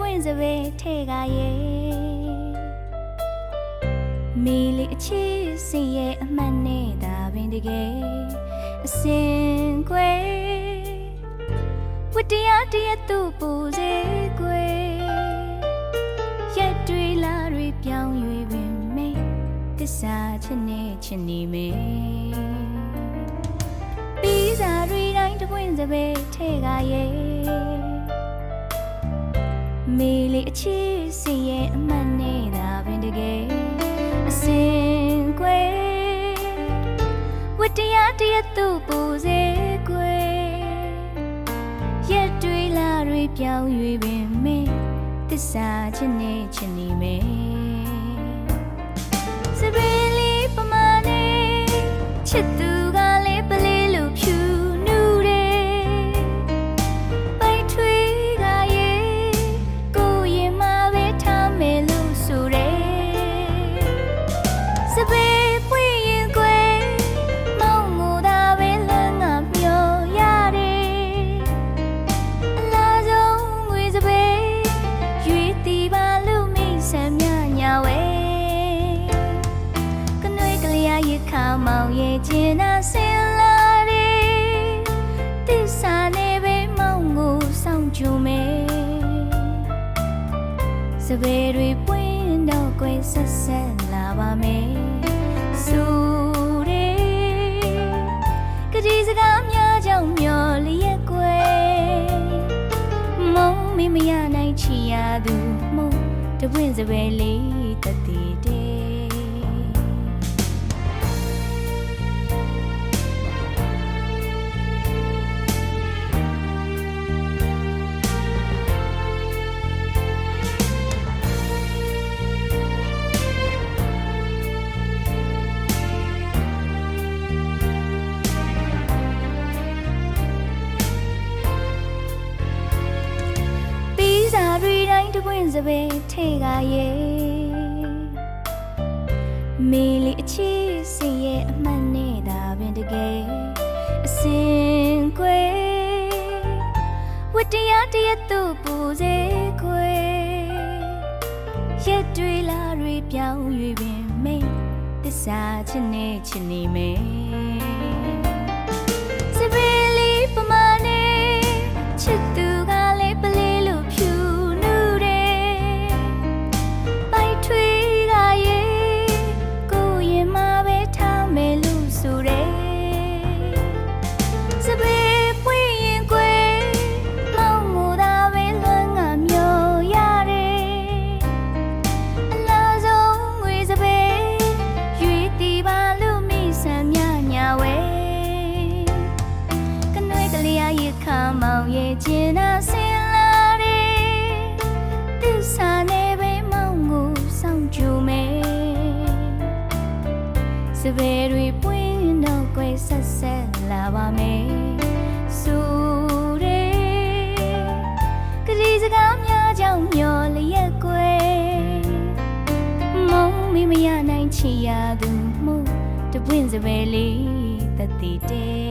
ပွင့်စပယ်ထဲကရဲ့မီလီအချစ်စင်ရဲ့အမှန်နဲ့ဒါပင်တကယ်အစင်ခွဲဝတ္တရားတည်းသူ့ပူစေခွဲရက်တွေလာတွေပြောင်း၍ပင်မေတစ္ဆာချစ်နေချစ်နေမေပြီးစားတွေတိုင်းတပွင့်စပယ်ထဲကရဲ့ မေလီအချစ်စင်ရဲ့အမှန်နဲ့ဒါပင်တကယ်အစင်ခွဲဝတ္တရားတည်းသူ့ပူစေခွဲရက်တွေလာတွေပြောင်း၍ပင်မေတစ္ဆာချစ်နေချစ်နေမေစပယ်လေးပမာနေချစ်သူ စပယ်ပွင့်ရင်ကွယ်မောင်ငိုတာပဲလမ်းကမျောရတယ်အလားဆုံးငွေစပယ်ရွေးတီပါလို့မိတ်ဆက်မြညာဝဲကနွေကလေးရရခါမောင်ရဲ့ကျင်နာဆင်လာတယ်သစ္စာနဲ့ပဲမောင်ကိုစောင့်ကြမယ်စပယ်တွေပွင့်တော့ကွယ်ဆက်ဆက်လာပါမယ် မုံမမရနိုင်ချီရသူမုံတပွင့်စပယ်လေးတတိတဲ့ ပွင့်စပယ်ထဲကရဲ့မေလီအချစ်စင်ရဲ့အမှန်နဲ့ဒါပင်တကယ်အစင်ခွဲဝတ္တရားတည်းသူ့ပူစေခွဲရက်တွေလာတွေပြောင်း၍ပင်မေတစ္ဆာချစ်နေချစ်နေမေစ မောင်ရဲ့ကျင်နာဆင်လာတယ်သစ္စာနဲ့ပဲမောင်ကိုစောင့်ကြမယ်စပယ်တွေပွင့်တော့ကွယ်ဆက်ဆက်လာပါမယ်စူတယ်ကလေးစကားများကြောင့်မျောလျက်ကွယ်မုံမမရနိုင်ချီရသူမှုတပွင့်စပယ်လေးတတိတဲ့